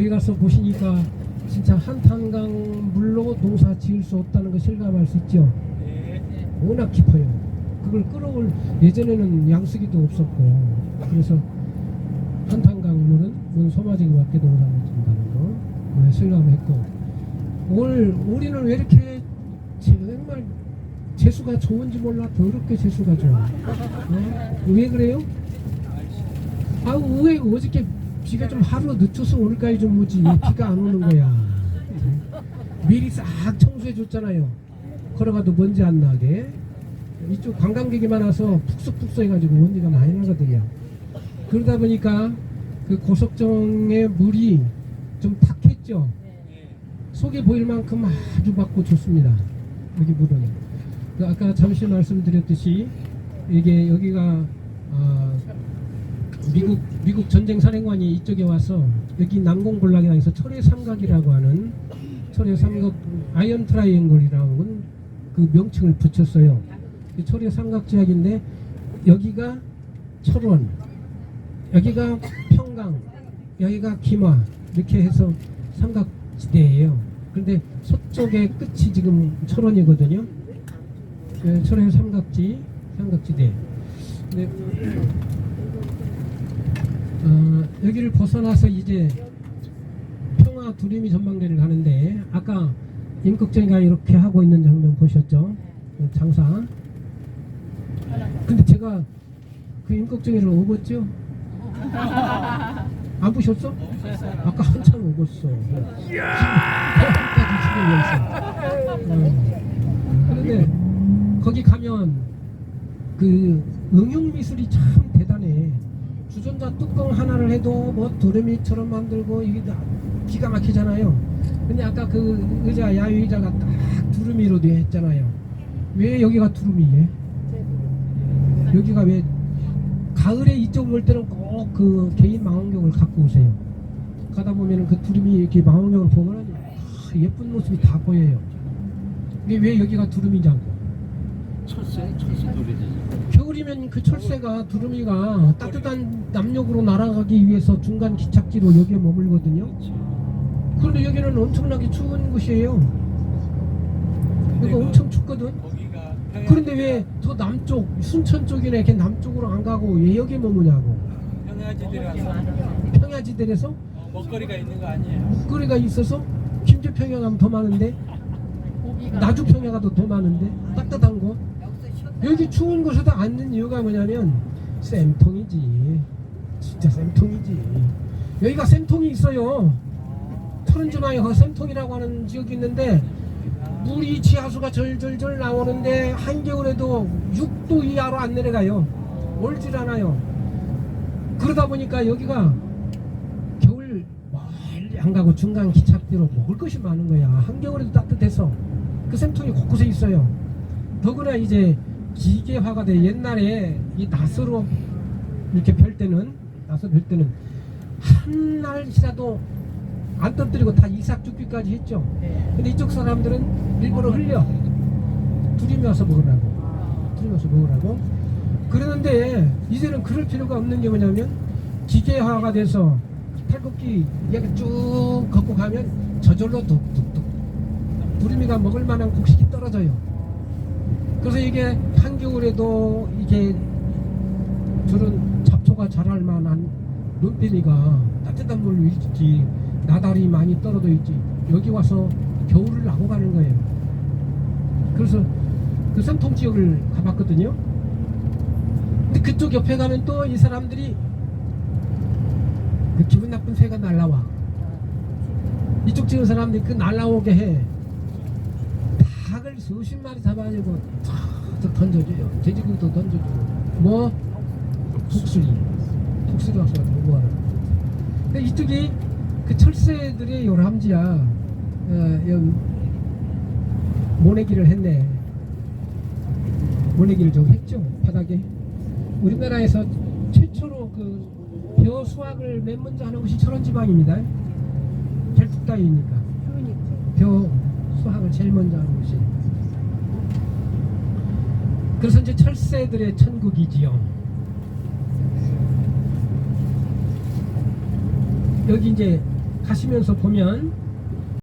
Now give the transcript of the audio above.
거기 가서 보시니까 진짜 한탄강 물로 농사 지을 수 없다는 걸 실감할 수 있죠. 워낙 깊어요. 그걸 끌어올 예전에는 양수기도 없었고 그래서 한탄강 물은 문 소마지기 밖에 농사를 준다는 거 그걸 실감했고 올 올해는 왜 이렇게 정말 재수가 좋은지 몰라 더럽게 재수가 좋아. 어? 왜 그래요? 아, 왜 어저께 비가 좀 하루 늦춰서 오늘까지 좀 오지 왜 비가 안 오는 거야. 미리 싹 청소해 줬잖아요. 걸어가도 먼지 안 나게. 이쪽 관광객이 많아서 푹석푹석 해가지고 먼지가 많이 나거든요. 그러다 보니까 그 고석정의 물이 좀 탁했죠. 속에 보일 만큼 아주 맑고 좋습니다. 여기 물은. 그 아까 잠시 말씀드렸듯이 이게 여기가 아, 미국 미국 전쟁 사령관이 이쪽에 와서 여기 남공 군락이라서 철의 삼각이라고 하는 철의 삼각 아이언 트라이앵글이라는 그 명칭을 붙였어요. 이 철의 삼각 지역인데 여기가 철원, 여기가 평강, 여기가 김화 이렇게 해서 삼각 지대예요. 그런데 서쪽의 끝이 지금 철원이거든요. 그 철의 삼각지, 삼각지대. 근데 어, 여기를 벗어나서 이제 평화 두림이 전망대를 가는데 아까 임꺽정이가 이렇게 하고 있는 장면 보셨죠? 그 장사. 근데 제가 그 임꺽정이를 오었죠? 안 보셨어? 아까 한참 오었어. 그런데 거기 가면 그 응용 미술이 참 대단해. 주전자 뚜껑 하나를 해도 뭐 도레미처럼 만들고 이게 다 기가 막히잖아요. 근데 아까 그 의자 야유 의자가 딱 두루미로 되어 있잖아요. 왜 여기가 두루미예? 여기가 왜 가을에 이쪽 올 때는 꼭 그 개인 망원경을 갖고 오세요. 가다 보면은 그 두루미 이렇게 망원경을 보면은 아, 예쁜 모습이 다 보여요. 근데 왜 여기가 두루미냐고. 철새 철새 노래지. 겨울이면 그 철새가 두루미가 따뜻한 남녘으로 날아가기 위해서 중간 기착지로 여기에 머물거든요. 그런데 여기는 엄청나게 추운 곳이에요. 여기 엄청 춥거든. 그런데 왜 저 남쪽 순천 쪽이나 이렇게 남쪽으로 안 가고 왜 여기 머무냐고. 평야지대라서 평야지대에서 어, 먹거리가 있는 거 아니에요? 목거리가 있어서 김제평야 가면 더 많은데 나주 평야 가도 더 많은데 따뜻한 곳. 여기 추운 곳에도 앉는 이유가 뭐냐면 쌤통이지. 진짜 쌤통이지. 여기가 쌤통이 있어요. 철원주마에 그 쌤통이라고 하는 지역이 있는데 물이 지하수가 절절절 나오는데 한겨울에도 6도 이하로 안 내려가요. 멀질 않아요. 그러다 보니까 여기가 겨울 멀리 안 가고 중간 기착대로 먹을 것이 많은 거야. 한겨울에도 따뜻해서 그 쌤통이 곳곳에 있어요. 더구나 이제 기계화가 돼. 옛날에 이 낫으로 이렇게 펼 때는 낫으로 펼 때는 한 날이라도 안 떨어뜨리고 다 이삭 죽기까지 했죠. 근데 이쪽 사람들은 일부러 흘려. 와서 먹으라고. 두림이 와서 먹으라고. 그러는데 이제는 그럴 필요가 없는 게 뭐냐면 기계화가 돼서 팔굽기 이렇게 쭉 걷고 가면 저절로 뚝뚝뚝 두림이가 먹을 만한 곡식이 떨어져요. 그래서 이게 한겨울에도 이게 저런 잡초가 자랄 만한 눈비니가 따뜻한 물로 있지 나달이 많이 떨어져 있지 여기 와서 겨울을 나고 가는 거예요. 그래서 그 삼통 지역을 가봤거든요. 근데 그쪽 옆에 가면 또 이 사람들이 그 기분 나쁜 새가 날라와. 이쪽 지역 사람들이 그 날라오게 해. 닭을 수십 마리 잡아가지고 탁 던져줘요. 돼지고기도 던져주고. 뭐? 독수리. 독수리 와서 뭐하라. 근데 이쪽이 그 철새들의 요람지야. 어, 모내기를 했네. 모내기를 좀 했죠. 바닥에. 우리나라에서 최초로 그 벼 수확을 맨 먼저 하는 곳이 철원지방입니다. 결국 따위니까. 벼 수확을 제일 먼저 하는 곳이. 그래서 이제 철새들의 천국이지요. 여기 이제 가시면서 보면